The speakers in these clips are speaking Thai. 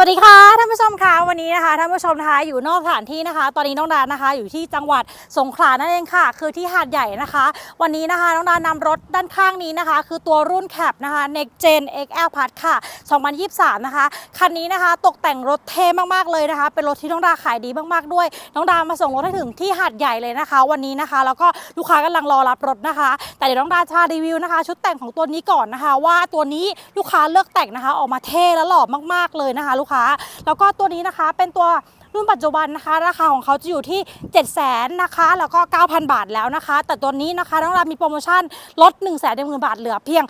วัสดีค่ะท่านผู้ชมคะวันนี้นะคะท่านผู้ชมนะคะอยู่นอกสถานที่นะคะ ตอนนี้น้องดานะคะ อยู่ที่จังหวัดสงขลานั่นเองค่ะ คือที่หาดใหญ่นะคะ วันนี้นะคะน้องดานำรถด้านข้างนี้นะคะ คือตัวรุ่นแคปนะคะ Next Gen XL Plus ค่ะ 2023 นะคะคันนี้นะคะตกแต่งรถเท่มากๆเลยนะคะ เป็นรถที่น้องดาขายดีมากๆด้วย น้องดามาส่งรถให้ถึงที่หาดใหญ่เลยนะคะ วันนี้นะคะ แล้วก็ลูกค้ากำลังรอรับรถนะคะ แต่เดี๋ยวน้องดาจะรีวิวนะคะ ชุดแต่งของตัวนี้ก่อนนะคะ ว่าตัวนี้ลูกค้าเลือกแต่งนะคะ ออกมาเท่และหล่อมากๆเลยนะคะลูกค้า แล้วก็ตัวนี้นะคะเป็นตัวรุ่นปัจจุบันนะคะ ราคาของเขาจะอยู่ที่ 7 0 0 0 0นะคะ แล้วก็ 9,000 บาทแล้วนะคะ แต่ตัวนี้นะคะน้องรามีโปรโมชั่นลด1 1 0 0 0 0บาทเหลือเพียง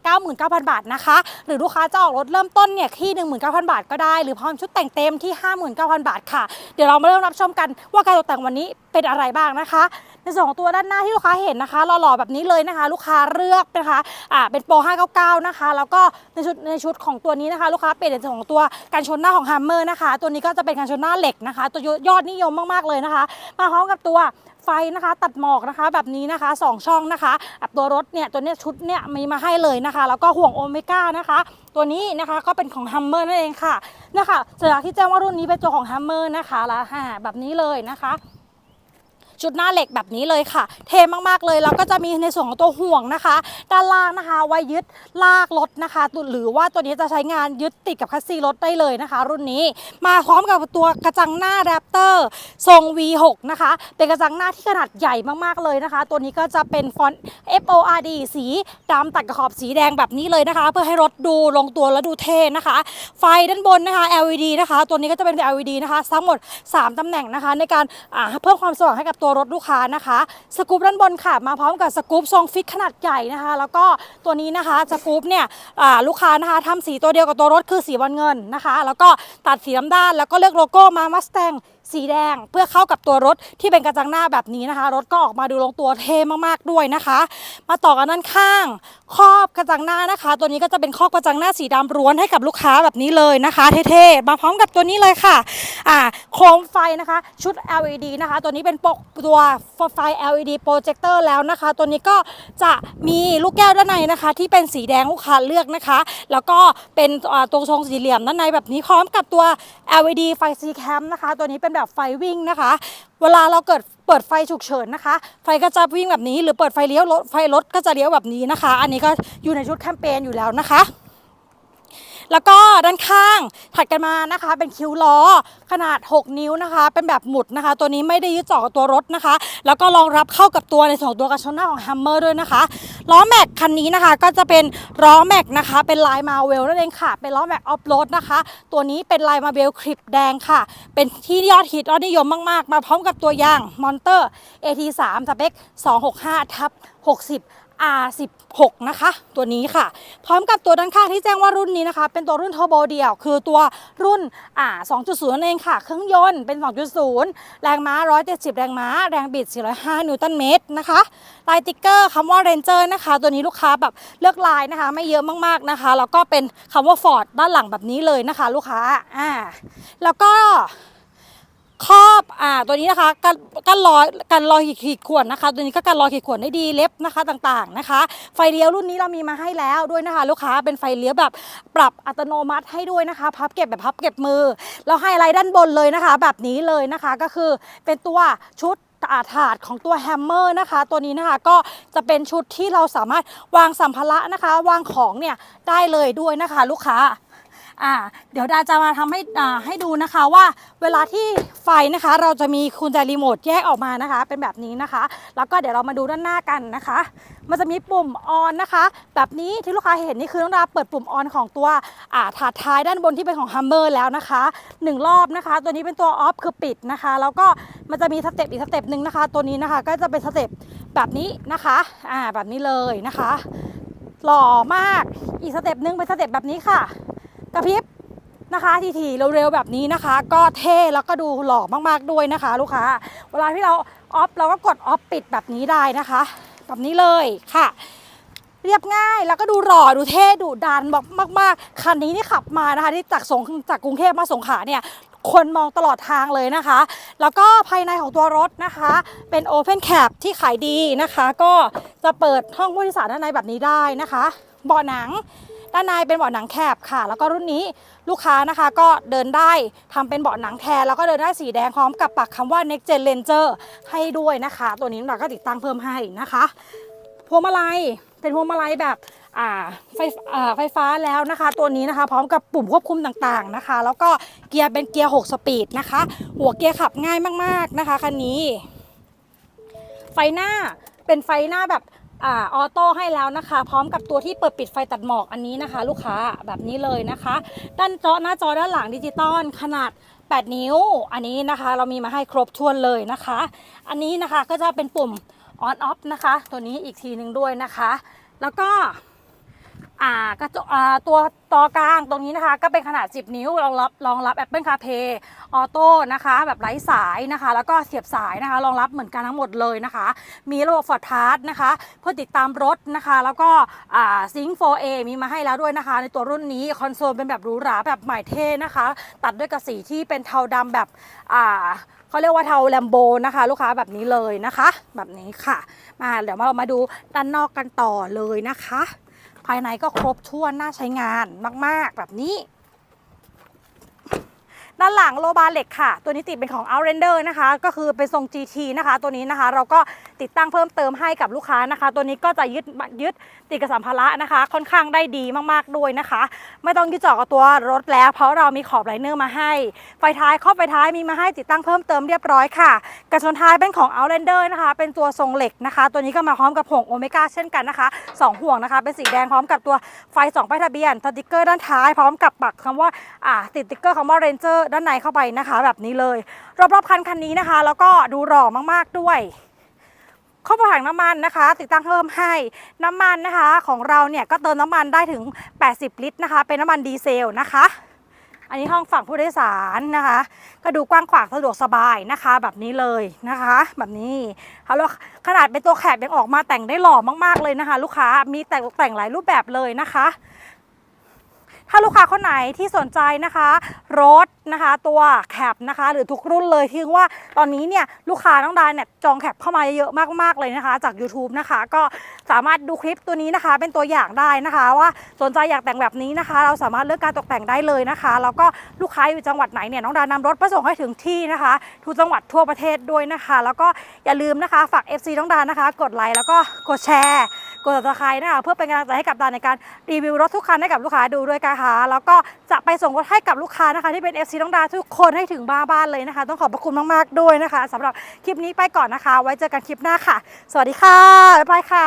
599,000 บาทนะคะ หรือลูกค้าจะออกรถเริ่มต้นเนี่ยที่ 19,000 บาทก็ได้ หรือพร้อมชุดแต่งเต็มที่ 59,000 บาทค่ะ เดี๋ยวเรามาเริ่มรับชมกันว่าการตกแต่งวันนี้ เป็นอะไรบ้างนะคะ ในส่วนของตัวด้านหน้าที่ลูกค้าเห็นนะคะหล่อๆแบบนี้เลยนะคะ ลูกค้าเลือกนะคะอ่าเป็นโปร599 นะคะ แล้วก็ในชุดในชุดของตัวนี้นะคะ ลูกค้าเปลี่ยนในส่วนของตัวการชนหน้าของฮัมเมอร์นะคะ ตัวนี้ก็จะเป็นการชนหน้าเหล็กนะคะ ตัวยอดนิยมมากๆเลยนะคะ มาพร้อมกับตัวไฟนะคะตัดหมอกนะคะแบบนี้นะคะสองช่องนะคะตัวรถเนี่ยตัวเนี้ยชุดเนี่ยมีมาให้เลยนะคะ แล้วก็ห่วงโอเมก้านะคะ ตัวนี้นะคะก็เป็นของฮัมเมอร์นั่นเองค่ะนะคะสัญลักที่แจ้งว่ารุ่นนี้เป็นตัวของฮัมเมอร์นะคะแล้วอ่าแบบนี้เลยนะคะ ชุดหน้าเหล็กแบบนี้เลยค่ะ เทมากๆเลยแล้วก็จะมีในส่วนของตัวห่วงนะคะ ด้านล่างนะคะ ไว้ยึดลากรถนะคะ หรือว่าตัวนี้จะใช้งานยึดติดกับคัสซีรถได้เลยนะคะ รุ่นนี้มาพร้อมกับตัวกระจังหน้าแรปเตอร์ทรง V6 นะคะ เป็นกระจังหน้าที่ขนาดใหญ่มากๆเลยนะคะ ตัวนี้ก็จะเป็นฟอนต์ FORD สีดำตัดกับขอบสีแดงแบบนี้เลยนะคะ เพื่อให้รถดูลงตัวและดูเท่นะคะ ไฟด้านบนนะคะ LED นะคะ ตัวนี้ก็จะเป็น LED นะคะทั้งหมด 3ตำแหน่งนะคะ ในการเพิ่มความสว่างให้กับตัวรถลูกค้านะคะสกู๊ปด้านบนค่ะ มาพร้อมกับสกู๊ปทรงฟิกขนาดใหญ่นะคะ แล้วก็ตัวนี้นะคะสกู๊ปเนี่ยลูกค้านะคะทำสีตัวเดียวกับตัวรถคือสีบอลเงินนะคะ แล้วก็ตัดสีดำด้านแล้วก็เลือกโลโก้มามัสแตง สีแดงเพื่อเข้ากับตัวรถที่เป็นกระจังหน้าแบบนี้นะคะ รถก็ออกมาดูลงตัวเท่มากๆด้วยนะคะ มาต่อกันด้านข้าง ครอบกระจังหน้านะคะ ตัวนี้ก็จะเป็นครอบกระจังหน้าสีดำร้วนให้กับลูกค้าแบบนี้เลยนะคะ เท่ๆมาพร้อมกับตัวนี้เลยค่ะอ่าโคมไฟนะคะ ชุด LED นะคะ ตัวนี้เป็นปกตัวไฟ LED โปรเจคเตอร์แล้วนะคะ ตัวนี้ก็จะมีลูกแก้วด้านในนะคะ ที่เป็นสีแดงลูกค้าเลือกนะคะ แล้วก็เป็นตรงทรงสี่เหลี่ยมด้านในแบบนี้พร้อมกับตัว LED ไฟ C cam นะคะ ตัวนี้เป็นแบบไฟวิ่งนะคะ เวลาเราเกิดเปิดไฟฉุกเฉินนะคะ ไฟก็จะวิ่งแบบนี้ หรือเปิดไฟเลี้ยวรถไฟรถก็จะเลี้ยวแบบนี้นะคะ อันนี้ก็อยู่ในชุดแคมเปญอยู่แล้วนะคะ แล้วก็ด้านข้างถัดกันมานะคะ เป็นคิ้วล้อขนาด 6 นิ้วนะคะ เป็นแบบหมุดนะคะ ตัวนี้ไม่ได้ยึดเจาะกับตัวรถนะคะ แล้วก็รองรับเข้ากับตัวในส่วนของตัวกระชนหน้าของ Hammer ด้วยนะคะล้อแม็กคันนี้นะคะ ก็จะเป็นล้อแม็กนะคะ เป็นลายมาเวลนั่นเองค่ะ เป็นล้อแม็กออฟโรดนะคะ ตัวนี้เป็นลายมาเวลคลิปแดงค่ะ เป็นที่ยอดฮิตยอดนิยมมากๆ มาพร้อมกับตัวยางมอนเตอร์ AT3 สเปค265ทับ60 R16 นะคะ ตัวนี้ค่ะ พร้อมกับตัวด้านข้างที่แจ้งว่ารุ่นนี้นะคะ เป็นตัวรุ่นเทอร์โบเดียว คือตัวรุ่นอ่า2.0นั่นเองค่ะ เครื่องยนต์เป็น 2.0 แรงม้า 170 แรงม้า แรงบิด 405 นิวตันเมตรนะคะลายติ๊กเกอร์คำว่า Ranger นะคะ ตัวนี้ลูกค้าแบบเลือกลายนะคะ ไม่เยอะมากๆนะคะ แล้วก็เป็นคำว่า Ford ด้านหลังแบบนี้เลยนะคะ ลูกค้าอ่าแล้วก็ ครอบอ่าตัวนี้นะคะกันกันรอยกันรอยขีดข่วนนะคะ ตัวนี้ก็กันรอยขีดข่วนได้ดีเล็บนะคะต่างๆนะคะ ไฟเลี้ยวรุ่นนี้เรามีมาให้แล้วด้วยนะคะ ลูกค้าเป็นไฟเลี้ยวแบบปรับอัตโนมัติให้ด้วยนะคะพับเก็บแบบพับเก็บมือแล้วไฮไลท์ด้านบนเลยนะคะ แบบนี้เลยนะคะก็คือเป็นตัวชุดอาถาดของตัวแฮมเมอร์นะคะ ตัวนี้นะคะก็จะเป็นชุดที่เราสามารถวางสัมภาระนะคะ วางของเนี่ยได้เลยด้วยนะคะ ลูกค้า อ่าเดี๋ยวดาจะมาทำให้อ่าให้ดูนะคะว่าเวลาที่ไฟนะคะ เราจะมีกุญแจรีโมทแยกออกมานะคะ เป็นแบบนี้นะคะ แล้วก็เดี๋ยวเรามาดูด้านหน้ากันนะคะ มันจะมีปุ่มออนนะคะ แบบนี้ที่ลูกค้าเห็นนี่คือน้องดาเปิดปุ่มออนของตัวอ่าถาดท้ายด้านบนที่เป็นของฮัมเมอร์แล้วนะคะหนึ่งรอบนะคะ ตัวนี้เป็นตัวออฟคือปิดนะคะ แล้วก็มันจะมีสเต็ปอีกสเต็ปหนึ่งนะคะ ตัวนี้นะคะก็จะเป็นสเต็ปแบบนี้นะคะอ่าแบบนี้เลยนะคะ หล่อมากอีกสเต็ปหนึ่งเป็นสเต็ปแบบนี้ค่ะ กระพริบนะคะทีๆเร็วๆแบบนี้นะคะ ก็เท่แล้วก็ดูหล่อมากๆด้วยนะคะ ลูกค้า เวลาที่เราออฟเราก็กดออฟปิดแบบนี้ได้นะคะ แบบนี้เลยค่ะ เรียบง่ายแล้วก็ดูหล่อดูเท่ดูดันบอกมาก ๆคันนี้นี่ขับมานะคะที่จากสงจากกรุงเทพมาสงขลาเนี่ยคนมองตลอดทางเลยนะคะ แล้วก็ภายในของตัวรถนะคะ เป็น Open Cap ที่ขายดีนะคะ ก็จะเปิดห้องผู้โดยสารด้านในแบบนี้ได้นะคะเบาะหนัง ด้านในเป็นเบาะหนังแคบค่ะ แล้วก็รุ่นนี้ลูกค้านะคะก็เดินได้ทำเป็นเบาะหนังแทนแล้วก็เดินได้สีแดงพร้อมกับปักคำว่า next gen ranger ให้ด้วยนะคะ ตัวนี้เราก็ติดตั้งเพิ่มให้นะคะพวงมาลัยเป็นพวงมาลัยแบบอ่าไฟอ่าไฟฟ้าแล้วนะคะ ตัวนี้นะคะ พร้อมกับปุ่มควบคุมต่างๆนะคะ แล้วก็เกียร์เป็นเกียร์ 6 สปีดนะคะ หัวเกียร์ขับง่ายมากๆนะคะคันนี้ ไฟหน้าเป็นไฟหน้าแบบ อออโต้ให้แล้วนะคะ พร้อมกับตัวที่เปิดปิดไฟตัดหมอกอันนี้นะคะ ลูกค้าแบบนี้เลยนะคะ ด้านจอหน้าจอด้านหลังดิจิตอลขนาด 8 นิ้ว อันนี้นะคะ เรามีมาให้ครบถ้วนเลยนะคะ อันนี้นะคะก็จะเป็นปุ่ม on off นะคะ ตัวนี้อีกทีหนึ่งด้วยนะคะ แล้วก็ อ่ากระจกอ่าตัวต่อกลางตรงนี้นะคะ ก็เป็นขนาด 10 นิ้วรองรับรองรับ Apple CarPlay Auto นะคะ แบบไร้สายนะคะ แล้วก็เสียบสายนะคะ รองรับเหมือนกันทั้งหมดเลยนะคะ มีระบบ Ford Pass นะคะ เพื่อติดตามรถนะคะ แล้วก็อ่า Sync 4A มีมาให้แล้วด้วยนะคะ ในตัวรุ่นนี้คอนโซลเป็นแบบหรูหราแบบใหม่เท่นะคะ ตัดด้วยกระสีที่เป็นเทาดำแบบอ่าเขาเรียกว่าเทาแลมโบนะคะ ลูกค้าแบบนี้เลยนะคะ แบบนี้ค่ะ มาเดี๋ยวมาเรามาดูด้านนอกกันต่อเลยนะคะ ภายในก็ครบถ้วนน่าใช้งานมาก ๆ แบบนี้ ด้านหลังโลบาเหล็กค่ะ ตัวนี้ติดเป็นของ Outrender นะคะ ก็คือเป็นทรง GT นะคะ ตัวนี้นะคะ เราก็ติดตั้งเพิ่มเติมให้กับลูกค้านะคะ ตัวนี้ก็จะยึดยึดติดกับสัมภาระนะคะ ค่อนข้างได้ดีมากๆด้วยนะคะ ไม่ต้องยึดจาะกับตัวรถแล้ว เพราะเรามีขอบไลเนอร์มาให้ ไฟท้ายครอบไฟท้ายมีมาให้ติดตั้งเพิ่มเติมเรียบร้อยค่ะ กระชนท้ายเป็นของ Outlander นะคะ เป็นตัวทรงเหล็กนะคะ ตัวนี้ก็มาพร้อมกับห่วงโอเมก้าเช่นกันนะคะสองห่วงนะคะ เป็นสีแดงพร้อมกับตัวไฟสองป้ายทะเบียนสติกเกอร์ด้านท้ายพร้อมกับปักคำว่าอ่าติดสติกเกอร์คำว่า Ranger ด้านในเข้าไปนะคะ แบบนี้เลย รอบๆคันคันนี้นะคะ แล้วก็ดูหล่อมากๆด้วยข้อถังน้ำมันนะคะ ติดตั้งเพิ่มให้น้ำมันนะคะ ของเราเนี่ยก็เติมน้ำมันได้ถึง 80 ลิตรนะคะ เป็นน้ำมันดีเซลนะคะ อันนี้ห้องฝั่งผู้โดยสารนะคะ ก็ดูกว้างขวางสะดวกสบายนะคะ แบบนี้เลยนะคะ แบบนี้แล้วขนาดเป็นตัวแคบยังออกมาแต่งได้หล่อมากๆเลยนะคะ ลูกค้ามีแต่งแต่งหลายรูปแบบเลยนะคะ ถ้าลูกค้าคนไหนที่สนใจนะคะ รถนะคะตัวแคปนะคะ หรือทุกรุ่นเลยที่ว่าตอนนี้เนี่ยลูกค้าต้องดานเนี่ยจองแคปเข้ามาเยอะมากๆเลยนะคะ จาก YouTube นะคะ ก็สามารถดูคลิปตัวนี้นะคะ เป็นตัวอย่างได้นะคะ ว่าสนใจอยากแต่งแบบนี้นะคะ เราสามารถเลือกการตกแต่งได้เลยนะคะ แล้วก็ลูกค้าอยู่จังหวัดไหนเนี่ยน้องดานำรถไปส่งให้ถึงที่นะคะทุกจังหวัดทั่วประเทศด้วยนะคะ แล้วก็อย่าลืมนะคะฝาก FC น้องดานนะคะ กดไลค์แล้วก็กดแชร์ กดติดตามนะคะเพื่อเป็นกำลังใจให้กับดานในการรีวิวรถทุกคันให้กับลูกค้าดูด้วยนคะ แล้วก็จะไปส่งรถให้กับลูกค้านะคะที่เป็น FC น้องดาทุกคนให้ถึงบ้าบ้านเลยนะคะ ต้องขอบพระคุณมาก ๆ ด้วยนะคะสำหรับคลิปนี้ไปก่อนนะคะ ไว้เจอกันคลิปหน้าค่ะ สวัสดีค่ะบ๊ายบายค่ะ